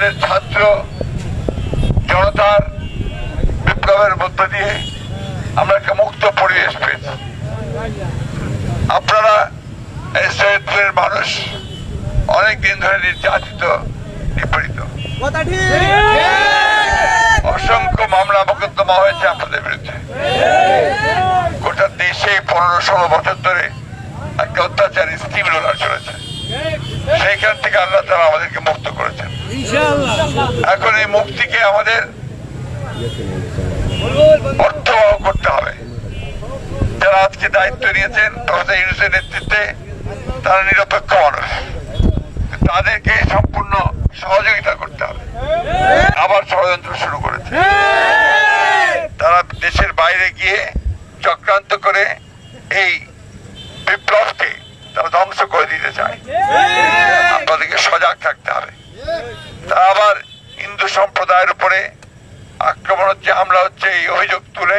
আমাদের ছাত্র জনতার বিপ্লবের মধ্য দিয়ে আমরা একটা মুক্ত পরিবেশ পেয়েছি। আপনারা এই সৈয়দপুরের মানুষ অনেক দিন ধরে নির্যাতিত, নিপীড়িত। অসংখ্য মামলা মোকদ্দমা হয়েছে আপনাদের বিরুদ্ধে। গোটা দেশে পনেরো ষোলো বছর ধরে একটা অত্যাচার স্টিম রোলার চলেছে। সেইখান থেকে আল্লাহ তারা আমাদেরকে মুক্ত করেছেন। এখন এই মুক্তিকে আমাদের অর্থবহ করতে হবে। যারা আজকে দায়িত্ব নিয়েছেন প্রফেসর ইউনুসের নেতৃত্বে তারা নিরপেক্ষ মানুষ। তাদেরকে সম্পূর্ণ সহযোগিতা করতে হবে। আবার ষড়যন্ত্র শুরু করেছে। তারা দেশের বাইরে গিয়ে চক্রান্ত করে এই বিপ্লবকে তারা ধ্বংস করে দিতে চায়। তারা আবার হিন্দু সম্প্রদায়ের উপরে আক্রমণ হচ্ছে, হামলা হচ্ছে, এই অভিযোগ তুলে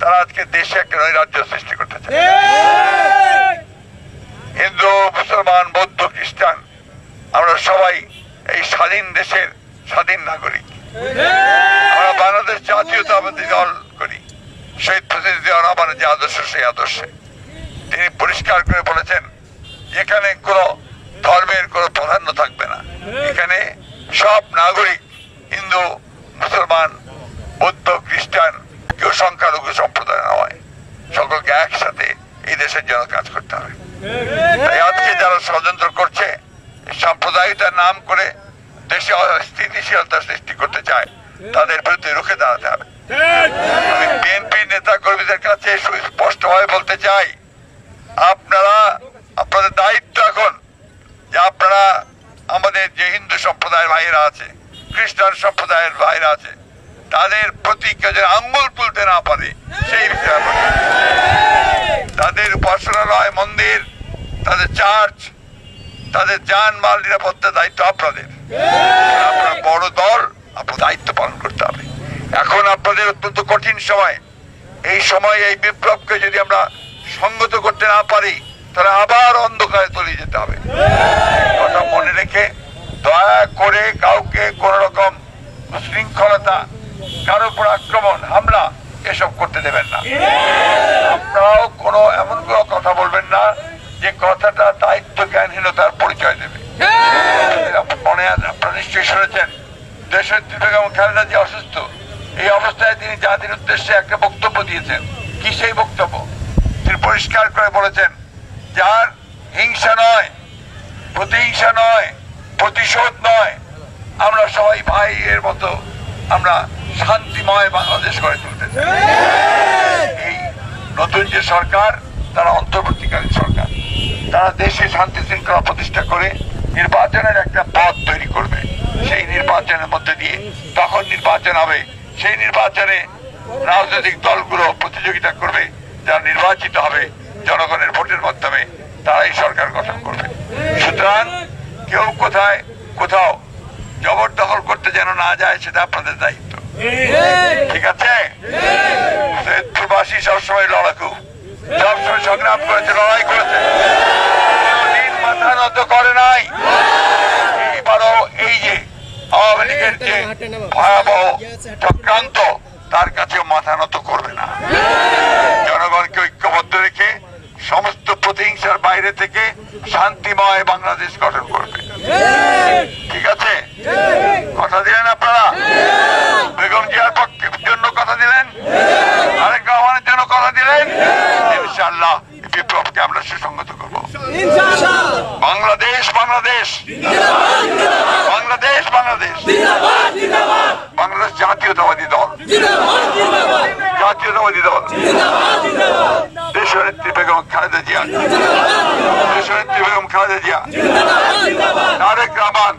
তারা আজকে দেশে একটা নৈরাজ্য সৃষ্টি করতে চায়। হিন্দু, মুসলমান, বৌদ্ধ, খ্রিস্টান, আমরা সবাই এই স্বাধীন দেশের স্বাধীন নাগরিক। আমরা বাংলাদেশ জাতীয়তাবাদী দল করি। প্রেসিডেন্ট জিয়া রহমানের যে আদর্শ, সেই আদর্শে। তিনি পরিষ্কার করে বলেছেন, এখানে কোনো ধর্মের কোনো প্রাধান্য থাকবে না। এখানে সব নাগরিক, হিন্দু, মুসলমান, বৌদ্ধ, খ্রিস্টান, কেউ সংখ্যালঘু সম্প্রদায় নয়। সকলকে একসাথে এই দেশের জন্য কাজ করতে হবে। তাই আজকে যারা ষড়যন্ত্র করছে সাম্প্রদায়িকতার নাম করে দেশে স্থিতিশীলতা সৃষ্টি করতে চায়, তাদের বিরুদ্ধে রুখে দাঁড়াতে হবে। বিএনপি নেতা কর্মীদের কাছে সুস্পষ্টভাবে বলতে চাই, আপনারা, আপনাদের দায়িত্ব এখন যে আপনারা আমাদের যে হিন্দু সম্প্রদায়ের ভাইরা আছে, খ্রিস্টান সম্প্রদায়ের ভাইরা আছে। তাদের প্রতি কেউ যেন আঙ্গুল তুলতে না পারে, সেই আপনারা তাদের উপাসনালয়, মন্দির, তাদের চার্চ, তাদের যান মাল নিরাপত্তার দায়িত্ব আপনাদের। আপনারা বড় দল আপনার দায়িত্ব পালন করতে হবে। এখন আপনাদের অত্যন্ত কঠিন সময়। এই সময় এই বিপ্লবকে যদি আমরা সঙ্গত করতে না পারি, তাহলে আবার অন্ধকারে তলিয়ে যেতে হবে কথা মনে রেখে দয়া করে কাউকে কোন রকম শৃঙ্খলতা কারও উপর আক্রমণ, হামলা, এসব করতে দেবেন না। আপনারাও কোনো এমন কোনো কথা বলবেন না যে কথাটা দায়িত্ব, জ্ঞানহীনতার পরিচয় দেবে। মনে আপনারা নিশ্চয়ই শুনেছেন, দেশের বেগম খালেদা যে অসুস্থ, এই অবস্থায় তিনি জাতির উদ্দেশ্যে একটা বক্তব্য দিয়েছেন, কি সেই বক্তব্য? তিনি পরিষ্কার করে বলেছেন, যার হিংসা নয়, প্রতিহিংসা নয় প্রতিশোধ নয়। আমরা সবাই ভাইয়ের মতো আমরা শান্তিময় বাংলাদেশ গড়ে তুলতে এই নতুন যে সরকার, তারা অন্তর্বর্তীকালীন সরকার। তারা দেশে শান্তি শৃঙ্খলা প্রতিষ্ঠা করে নির্বাচনের একটা পথ তৈরি করবে। সেই নির্বাচনের মধ্যে দিয়ে তখন নির্বাচন হবে। সেই নির্বাচনে রাজনৈতিক দলগুলো প্রতিযোগিতা করবে। যারা নির্বাচিত হবে, জনগণের ভোটের মাধ্যমে তারাই সরকার গঠন করবে। সুতরাং কেউ কোথায়, কোথাও জবরদখল করতে যেন না যায়, সেটা আপনাদের দায়িত্ব। ঠিক আছে? সৈয়দপুরবাসী সবসময় লড়াকু। সবসময় সংগ্রাম করেছে, লড়াই করেছে। জনগণকে ঐক্যবদ্ধ রেখে সমস্ত প্রতিহিংসার বাইরে থেকে শান্তিময় বাংলাদেশ গঠন করবে। ঠিক আছে? কথা দিলেন আপনারা? বেগম জিয়ার পক্ষে জন্য কথা দিলেন? আরেক রহমানের জন্য কথা দিলেন? ইনশাআল্লাহ এই বিপ্লবকে আমরা সুসংগত করব। বাংলাদেশ বাংলাদেশ। বাংলাদেশ বাংলাদেশ। হক খালেদা জিয়া দেশনেত্রী বেগম খালেদা জিয়া তারেক রহমান